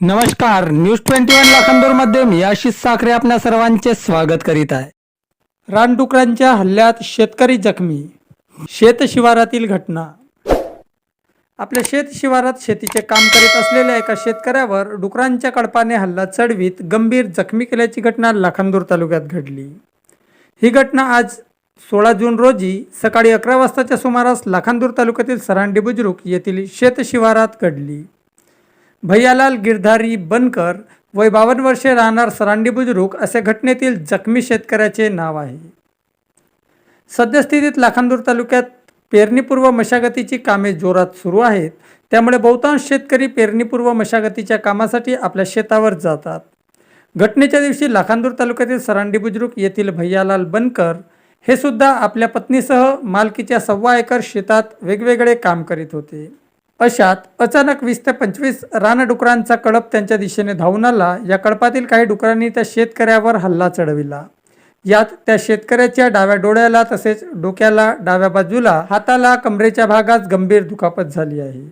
नमस्कार news twenty one लाखांदूरमध्ये मी आशिष साखरे आपल्या सर्वांचे स्वागत करीत आहे. रानडुकरांच्या हल्ल्यात शेतकरी जखमी शेत शिवारातील घटना. आपल्या शेत शिवारात शेतीचे काम करीत असलेल्या एका शेतकऱ्यावर डुकरांच्या कडपाने हल्ला चढवीत गंभीर जखमी केल्याची घटना लाखांदूर तालुक्यात घडली. ही घटना आज सोळा जून रोजी सकाळी अकरा वाजताच्या सुमारास लाखांदूर तालुक्यातील सरांडी बुजुर्ग येथील शेत शिवारात घडली. भैयालाल गिरधारी बनकर वय बावन्न वर्षे राहणार सरांडी बुजुर्ग असे घटनेतील जखमी शेतकऱ्याचे नाव आहे. सद्यस्थितीत लाखांदूर तालुक्यात पेरणीपूर्व मशागतीची कामे जोरात सुरू आहेत. त्यामुळे बहुतांश शेतकरी पेरणीपूर्व मशागतीच्या कामासाठी आपल्या शेतावर जातात. घटनेच्या दिवशी लाखांदूर तालुक्यातील सरांडी बुजुर्ग येथील भैयालाल बनकर हे सुद्धा आपल्या पत्नीसह मालकीच्या सव्वा एकर शेतात वेगवेगळे काम करीत होते. अशात अचानक वीस ते पंचवीस रानडुकरांचा कळप त्यांच्या दिशेने धावून आला. या कळपातील काही डुकरांनी त्या शेतकऱ्यावर हल्ला चढविला. यात त्या शेतकऱ्याच्या डाव्या डोळ्याला तसेच डोक्याला डाव्या बाजूला हाताला कमरेच्या भागात गंभीर दुखापत झाली आहे.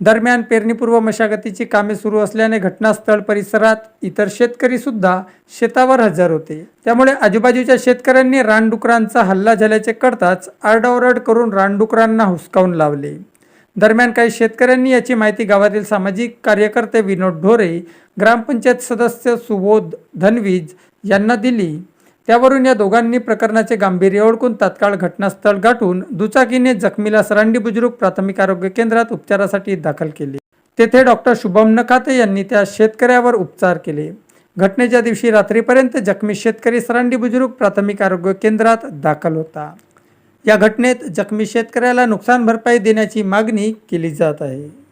दरम्यान पेरणीपूर्व मशागतीची कामे सुरू असल्याने घटनास्थळ परिसरात इतर शेतकरी सुद्धा शेतावर हजर होते. त्यामुळे आजूबाजूच्या शेतकऱ्यांनी रानडुकरांचा हल्ला झाल्याचे कळताच आरडाओरड करून रानडुकरांना हुसकावून लावले. दरम्यान काही शेतकऱ्यांनी याची माहिती गावातील सामाजिक कार्यकर्ते विनोद ढोरे ग्रामपंचायत सदस्य सुबोध धनवीज यांना दिली. त्यावरून या दोघांनी प्रकरणाचे गांभीर्य ओळखून तात्काळ घटनास्थळ गाठून दुचाकीने जखमीला सरांडी बुजुर्ग प्राथमिक आरोग्य केंद्रात उपचारासाठी दाखल केले. तेथे डॉक्टर शुभम नखाते यांनी त्या शेतकऱ्यावर उपचार केले. घटनेच्या दिवशी रात्रीपर्यंत जखमी शेतकरी सरांडी बुजुर्ग प्राथमिक आरोग्य केंद्रात दाखल होता. या घटनेत जखमी शेतकऱ्याला नुकसान भरपाई देण्याची मागणी केली जात आहे.